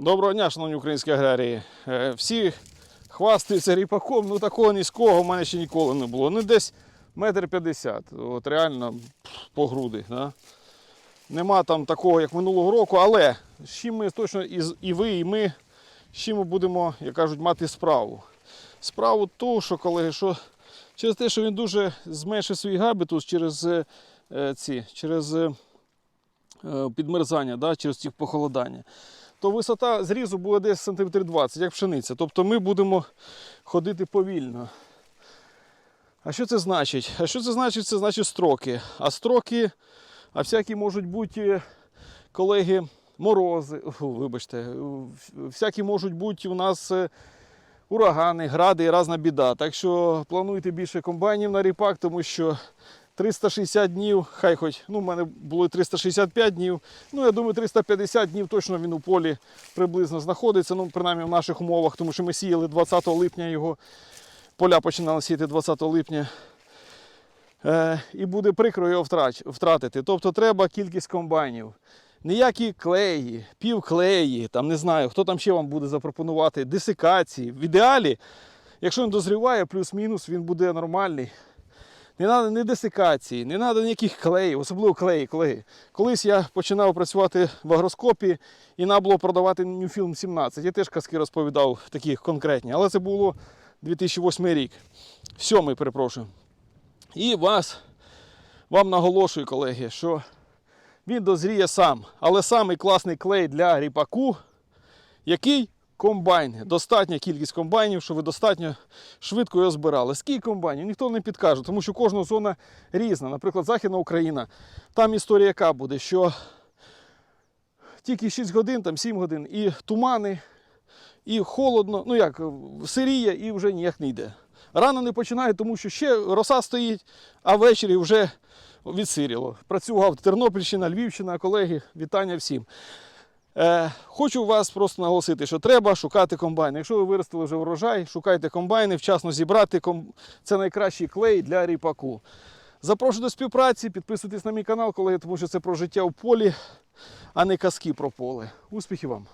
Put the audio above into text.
Доброго дня, шановні українські аграрії. Е, Всі хвастаються ріпаком, ну такого низького в мене ще ніколи не було. Ну десь метр п'ятдесят. От реально по груди. Да? Нема там такого, як минулого року, але з чим ми точно і, ви, і ми, з чим ми будемо, як кажуть, мати справу. Справу ту, що колеги, що через те, що він дуже зменшив свій габітус через е, е, ці, через підмерзання, да, через ці похолодання то висота зрізу буде десь сантиметрів 20, як пшениця. Тобто ми будемо ходити повільно. А що це значить? А що це значить? Це значить строки. А строки, а всякі можуть бути, колеги, морози, вибачте, всякі можуть бути у нас е, урагани, гради і різна біда. Так що плануйте більше комбайнів на ріпак, тому що 360 днів, хай хоч, ну, в мене було 365 днів, ну, я думаю, 350 днів точно він у полі приблизно знаходиться, ну, принаймні в наших умовах, тому що ми сіяли 20 липня його, поля починали сіяти 20 липня. Е, і буде прикро його втратити. Тобто треба кількість комбайнів. Ніякі клеї, півклеї, там не знаю, хто там ще вам буде запропонувати, десикації. В ідеалі, якщо він дозріває, плюс-мінус, він буде нормальний. Не треба ні десикації, не треба ніяких клеїв, особливо клеї, колеги. Колись я починав працювати в агроскопі і треба було продавати Newfilm 17. Я теж казки розповідав такі конкретні, але це було 2008 рік. Сьомий, перепрошую. І вас, вам наголошую, колеги, що він дозріє сам. Але самий класний клей для ріпаку, який комбайн. Достатня кількість комбайнів, щоб ви достатньо швидко його збирали. Скільки комбайнів? Ніхто не підкаже, тому що кожна зона різна. Наприклад, Західна Україна, там історія яка буде, що тільки 6 годин, там 7 годин, і тумани, і холодно, ну як, сиріє і вже ніяк не йде. Рано не починає, тому що ще роса стоїть, а ввечері вже відсиріло. Працював Тернопільщина, Львівщина, колеги, вітання всім. Е, хочу вас просто наголосити, що треба шукати комбайни. Якщо ви виростили вже врожай, шукайте комбайни, вчасно зібрати. Це найкращий клей для ріпаку. Запрошую до співпраці, підписуйтесь на мій канал, колеги, тому що це про життя в полі, а не казки про поле. Успіхів вам!